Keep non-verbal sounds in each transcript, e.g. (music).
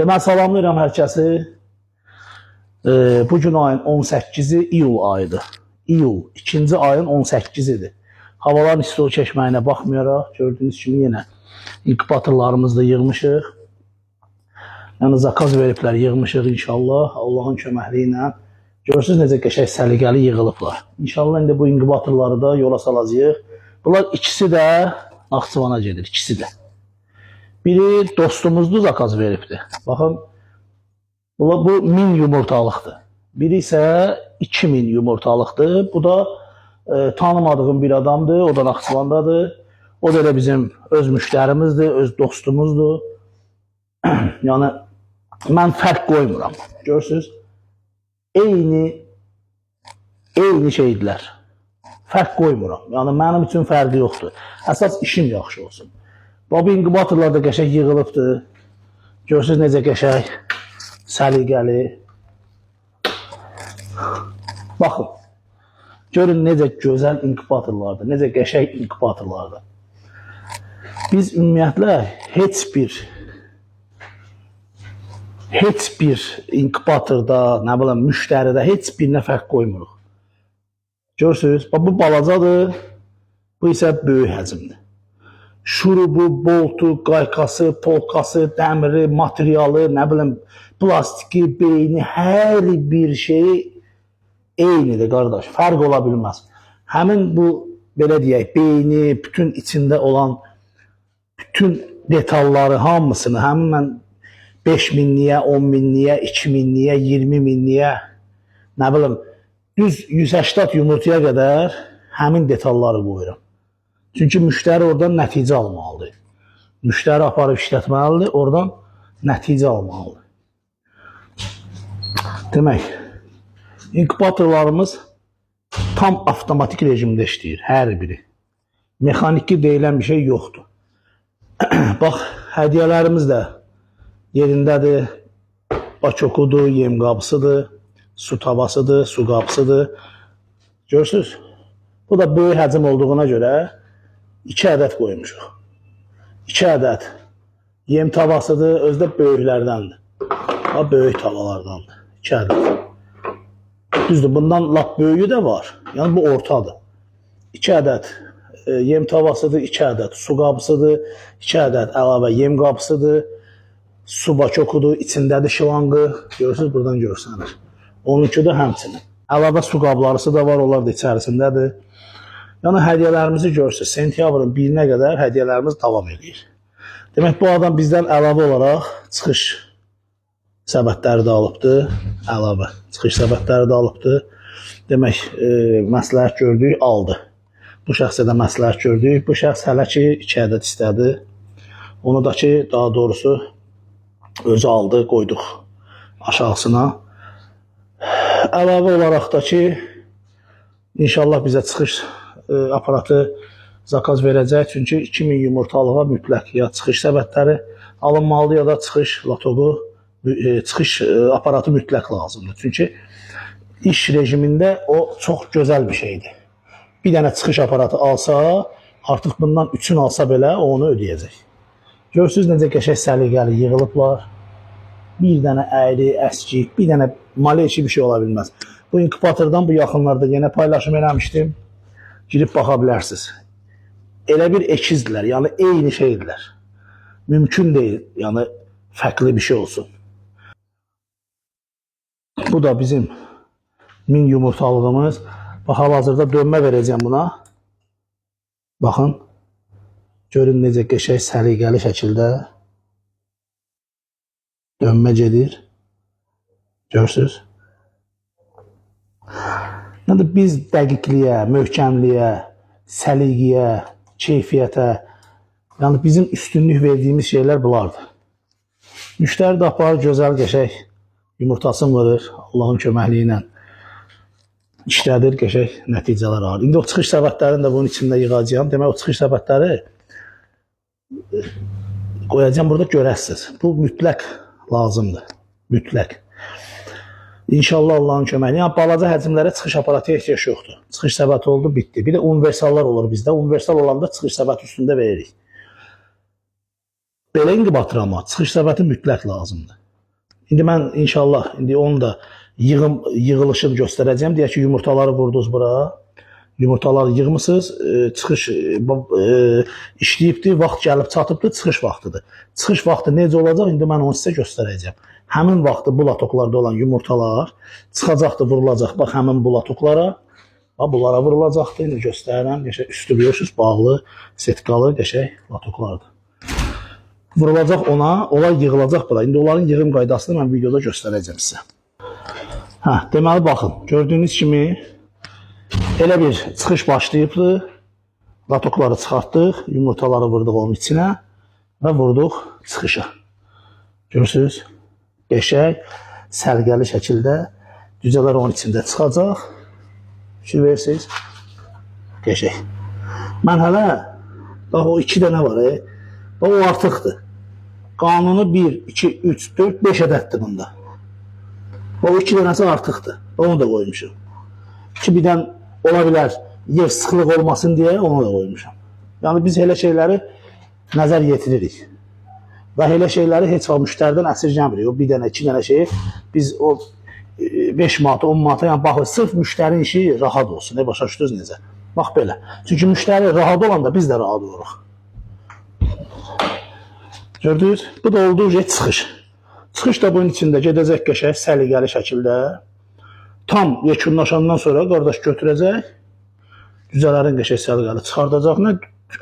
Deməli salamlayıram hər kəsi. E, bu gün ayın 18-i iyul ayıdır. İyul, ikinci ayın 18-idir. Havaların isti keçməyinə baxmayaraq gördüyünüz kimi yenə inkubatorlarımızı da yığmışıq. Yəni zakaz veriblər, yığmışıq inşallah Allahın köməkliyi ilə. Görürsüz necə qəşəng səliqəli yığılıblar. İnşallah indi bu inkubatorları da yola salacağıq. Bunlar ikisi də Naxçıvana gedir, ikisi də. Biri dostumuzdur zakaz veribdi. Baxın bu, bu 1000 yumurtalıqdır. Biri isə 2000 yumurtalıqdır. Bu da e, tanımadığım bir adamdır. O da Naxçıvandadır. O da elə bizim öz müştərimizdir, öz dostumuzdur. (clears throat) yəni mən fərq qoymuram. Görürsüz? Eyni eyni şeydilər. Fərq qoymuram. Yəni mənim üçün fərqi yoxdur. Əsas işim yaxşı olsun. Bu inkubatorlar da qəşəng yığılıbdır. Görürsüz necə qəşəng, səliqəli. Baxın. Görün necə gözəl inkubatorlardır, necə qəşəng inkubatorlardır. Biz ümumiyyətlə heç bir heç bir inkubatorda, nə bilim, müştəridə heç birinə fərq qoymuruq. Görürsüz? Bax bu balacadır. Bu isə böyük həcmdir. Şurubu, boltu, qaykası, polkası, dəmiri, materialı, nə bilim, plastiki, beyni, hər bir şeyi eynidir qardaş. Fərq ola bilməz. Həmin bu belə deyək, beyni, bütün içində olan bütün detalları hamısını həmin mən 5 minliyə, 10 minliyə, 2 minliyə, 20 minliyə, nə bilim, düz 180 yumurtaya qədər həmin detalları qoyuram. Çünki müştəri oradan nəticə almalıdır. Müştəri aparıb işlətməlidir, oradan nəticə almalıdır. Demək, inkubatorlarımız tam avtomatik rejimdə işləyir, hər biri. Mexaniki deyilən bir şey yoxdur. (clears throat) Bax, hədiyyələrimiz də yerindədir. Baçokudur, yem qabısıdır, su tavasıdır, su qabısıdır. Görürsüz? Bu da böyük həcm olduğuna görə 2 ədəd qoymuşuq. 2 ədəd yem tavasıdır, özü də böyüklərdəndir. Ha böyük tavalardandır. 2 ədəd. Düzdür, bundan lap böyüyü də var. Yəni bu ortadır. 2 ədəd e, yem tavasıdır, 2 ədəd su qabısıdır, 2 ədəd əlavə yem qabısıdır. Su baçokudur, içindədir şılanqı. Görürsüz, buradan görsənir. Onunki də həmçinin. Əlavə su qablarısı da var, onlar da içərisindədir. Yəni hədiyyələrimizi görürsüz. Sentyabrın 1-nə qədər hədiyyələrimiz davam edir. Demək bu adam bizdən əlavə olaraq çıxış səbətləri də alıbdı. Əlavə çıxış səbətləri də alıbdı. Demək, e, məsləhət gördük, aldı. Bu şəxsə də məsləhət gördük. Bu şəxs hələ ki 2 ədəd istədi. Onu da ki, daha doğrusu özü aldı, qoyduq aşağısına. Əlavə olaraq da ki, inşallah bizə çıxış aparatı zakaz verəcək. Çünki 2000 yumurtalığa mütləq ya çıxış səbətləri alınmalıdır ya da çıxış latoqu, e, çıxış e, aparatı mütləq lazımdır. Çünki iş rejimində o çox gözəl bir şeydir. Bir dənə çıxış aparatı alsa, artıq bundan üçün alsa belə onu ödəyəcək. Görürsüz necə qəşəng səliqəli yığılıblar. Bir dənə əyri, əskik, bir dənə maleçi bir şey ola bilməz. Bu inkubatordan bu yaxınlarda yenə paylaşım eləmişdim. Girib baxa bilərsiniz. Elə bir ekizdirlər, yəni eyni şeydirlər. Mümkün deyil, yəni fərqli bir şey olsun. Bu da bizim min yumurtalığımız. Bax, hal-hazırda dönmə verəcəm buna. Baxın. Görün necə qəşəng səliqəli şəkildə dönmə gedir. Görürsüz? Yəni biz dəqiqliyə, möhkəmliyə, səliqəyə, keyfiyyətə, yəni bizim üstünlük verdiyimiz şeylər bunlardır. Müştəri də aparır gözəl qəşəng yumurtasını vurur Allahın köməkliyi ilə. İşlədir, qəşəng nəticələr alır. İndi o çıxış səbətlərini də bunun içində yığacağam. Demək o çıxış səbətləri e, qoyacağam burada görəsiniz. Bu mütləq lazımdır. Mütləq. İnşallah Allahın köməyi. Yəni balaca həcmlərə çıxış aparatı ehtiyac yoxdur. Çıxış səbəti oldu, bitdi. Bir də universallar olur bizdə. Universal olanda çıxış səbəti üstündə veririk. belə inqibatıra çıxış səbəti mütləq lazımdır. İndi mən inşallah indi onu da yığım yığılışını göstərəcəm. Deyək ki, yumurtaları vurdunuz bura. Yumurtaları yığmısınız, e, çıxış e, e, işləyibdi, vaxt gəlib çatıbdı, çıxış vaxtıdır. Çıxış vaxtı necə olacaq? İndi mən onu sizə göstərəcəm. Həmin vaxtı bu latoklarda olan yumurtalar çıxacaqdı, vurulacaq. Bax həmin bu latoklara. Bax bunlara vurulacaqdı. İndi göstərirəm. Qəşəng üstü görürsüz, bağlı, setkalı, qəşəng latoklardır. Vurulacaq ona, onlar yığılacaq bura. İndi onların yığım qaydasını mən videoda göstərəcəm sizə. Hə, deməli baxın, gördüyünüz kimi elə bir çıxış başlayıbdı. Latokları çıxartdıq, yumurtaları vurduq onun içinə və vurduq çıxışa. Görürsüz? Qəşəng, sərgəli şəkildə cücələr onun içində çıxacaq. Fikir versiniz? Qəşəng. Mən hələ bax o 2 dənə var, e. O artıqdır. Qanunu 1, 2, 3, 4, 5 ədəddir bunda. O 2 dənəsi artıqdır. Onu da qoymuşam. Ki birdən ola bilər yer sıxlıq olmasın deyə onu da qoymuşam. Yəni biz elə şeyləri nəzər yetiririk. Və elə şeyləri heç vaxt müştəridən əsirgəmirik. O bir dənə, iki dənə şeyi biz o 5 manata, 10 manata, yəni baxın, sırf müştərinin işi rahat olsun. Ne başa düşdünüz necə? Bax belə. Çünki müştəri rahat olanda biz də rahat oluruq. Gördünüz? Bu da olduğu şey çıxış. Çıxış da bunun içində gedəcək qəşəng səliqəli şəkildə. Tam yekunlaşandan sonra qardaş götürəcək. Cüzələrin qəşəng səliqəli çıxardacaq. Nə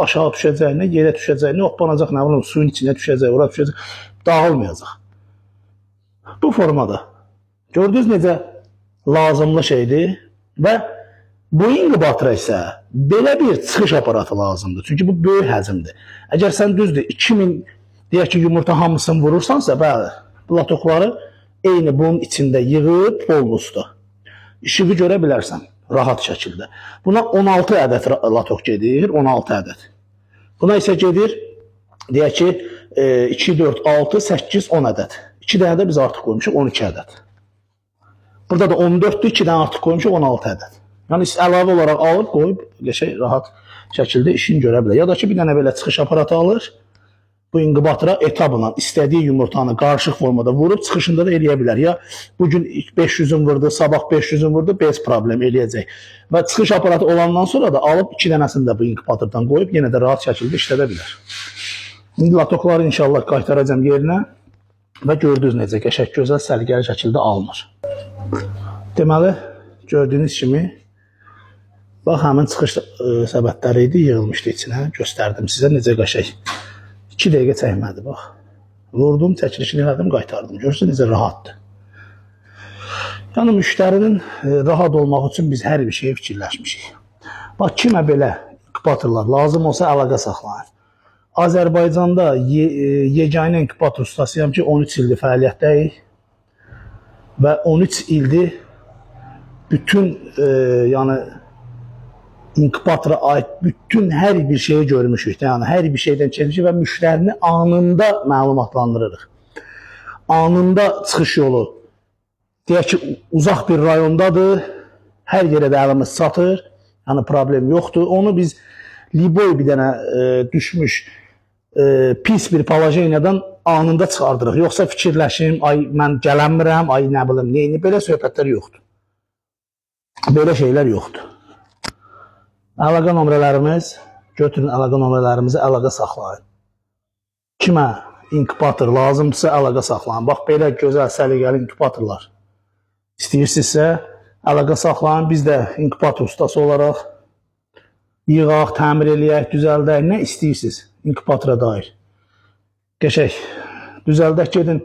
aşağı düşəcək, nə yerə düşəcək, nə hoppanacaq, nə bilim suyun içinə düşəcək, ora düşəcək. Dağılmayacaq. Bu formada. Gördünüz necə lazımlı şeydir və bu inkubatora isə belə bir çıxış aparatı lazımdır. Çünki bu böyük həcmdir. Əgər sən düzdür 2000 deyək ki yumurta hamısını vurursansa, bəli, latokları eyni bunun içində yığıb bollusda işığı görə bilərsən rahat şəkildə. Buna 16 ədəd latok gedir, 16 ədəd. Buna isə gedir deyək ki e, 2 4 6 8 10 ədəd. 2 dənə də biz artıq qoymuşuq 12 ədəd. Burada da 14-dür, 2 dənə artıq qoymuşuq 16 ədəd. Yəni əlavə olaraq alıb qoyub qəşəng rahat şəkildə işini görə bilər. Ya da ki bir dənə belə çıxış aparatı alır. Bu inkubatora etabla istədiyi yumurtanı qarışıq formada vurub çıxışında da eləyə bilər. Ya bu gün 500-ün vurdu, sabah 500-ün vurdu, bez problem eləyəcək. Və çıxış aparatı olandan sonra da alıb 2 dənəsini də bu inkubatordan qoyub yenə də rahat şəkildə işlədə bilər. İndi latokları inşallah qaytaracağam yerinə və gördünüz necə qəşəng gözəl səliqəli şəkildə alınır. Deməli, gördüyünüz kimi bax həmin çıxış ə, səbətləri idi, yığılmışdı içinə. Göstərdim sizə necə qəşəng. 2 dəqiqə çəkmədi bax. Vurdum, çəkilişini elədim, qaytardım. Görürsünüz rahatdır. Yəni müştərinin ə, rahat olmaq üçün biz hər bir şeyə fikirləşmişik. Bax kimə belə inkubatorlar lazım olsa əlaqə saxlayın. Azərbaycanda ye, e, yeganə inkubator ustasıyam ki 13 ildir fəaliyyətdəyik və 13 ildir bütün e, yəni inkubatora aid bütün hər bir şeyi görmüşük yəni hər bir şeydən keçmişik və müştərini anında məlumatlandırırıq. Anında çıxış yolu deyək ki, uzaq bir rayondadır, hər yerə də əlimiz çatır, yəni problem yoxdur. Onu biz Liboy bir dənə e, düşmüş e, pis bir palajenadan anında çıxardırıq. Yoxsa fikirləşim, ay mən gələnmirəm, ay nə bilim, neyini belə söhbətlər yoxdur. Belə şeylər yoxdur. Əlaqə nömrələrimiz, götürün əlaqə nömrələrimizi əlaqə saxlayın. Kimə inkubator lazımdırsa əlaqə saxlayın. Bax belə gözəl səliqəli inkubatorlar. İstəyirsinizsə əlaqə saxlayın. Biz də inkubator ustası olaraq yığaq, təmir eləyək, düzəldək, nə istəyirsiniz inkubatora dair. Qəşəng. Düzəldək gedin,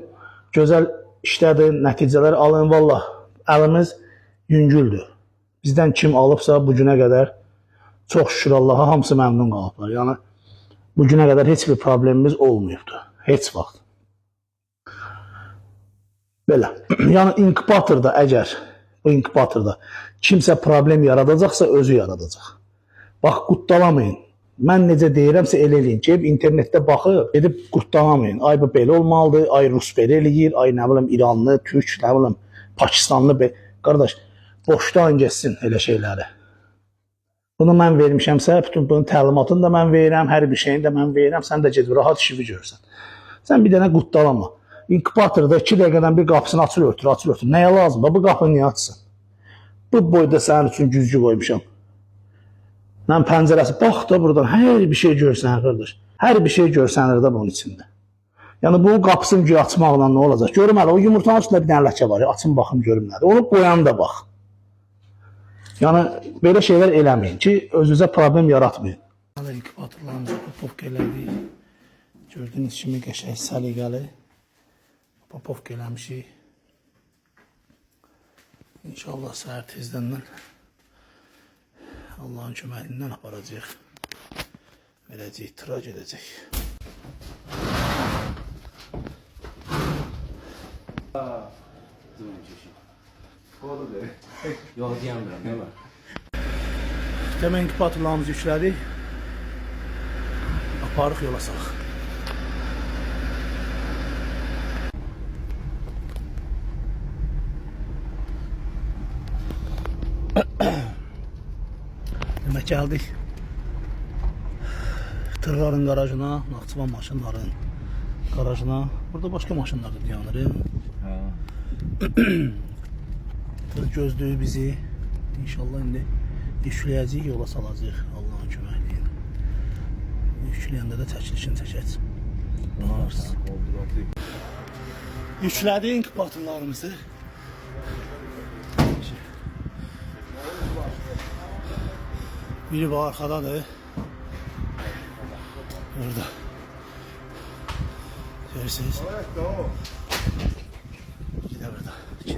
gözəl işlədin, nəticələr alın vallah. Əlimiz yüngüldür. Bizdən kim alıbsa bu günə qədər çox şükür Allaha hamısı məmnun qalıblar. Yəni bu günə qədər heç bir problemimiz olmayıbdı. Heç vaxt. Belə. yəni inkubatorda əgər bu inkubatorda kimsə problem yaradacaqsa özü yaradacaq. Bax qutdalamayın. Mən necə deyirəmsə elə eləyin. Gəlib internetdə baxıb edib qutdalamayın. Ay bu belə olmalıdır, ay rus belə eləyir, ay nə bilim İranlı, türk, nə bilim Pakistanlı be. Qardaş, boşdan getsin elə şeyləri. Bunu mən vermişəmsə, bütün bunun təlimatını da mən verirəm, hər bir şeyini də mən verirəm. Sən də get rahat işini görsən. Sən bir dənə qutdalama. İnkubatorda 2 dəqiqədən bir qapısını açır örtür, açır örtür. Nəyə lazımdır? Bu qapını niyə açsın? Bu boyda sənin üçün güzgü qoymuşam. Mən pəncərəsi bax da buradan hər bir şey görsən qardaş. Hər bir şey görsənir də bunun içində. Yəni bu qapısını açmaqla nə olacaq? Görüm hələ o yumurtanın üstündə bir dənə ləkə var. Açın baxım görüm nədir. Onu qoyan da bax. Yəni belə şeylər eləməyin ki, özünüzə problem yaratmayın. Hələ inkubatorlarımızı popov elədik. Gördüyünüz kimi qəşəng səliqəli popov eləmişik. İnşallah səhər tezdən Allahın köməyindən aparacağıq. Verəcək, tırac edəcək. Yox (laughs) deyəmirəm, demə. Demək inkubatorlarımızı yüklədik. Aparıq yola salıq. (coughs) Demək gəldik. Tırların qarajına, Naxçıvan maşınların qarajına. Burada başqa maşınlar da dayanır. Hə. (coughs) Tır gözləyir bizi. İnşallah indi yükləyəcəyik, yola salacağıq Allahın köməkliyi ilə. Yükləyəndə də çəkilişini çəkəcək. Baxarsın. Yüklədik inkubatorlarımızı. Biri bu arkadadır. Orada. Görürsünüz. De burada. İki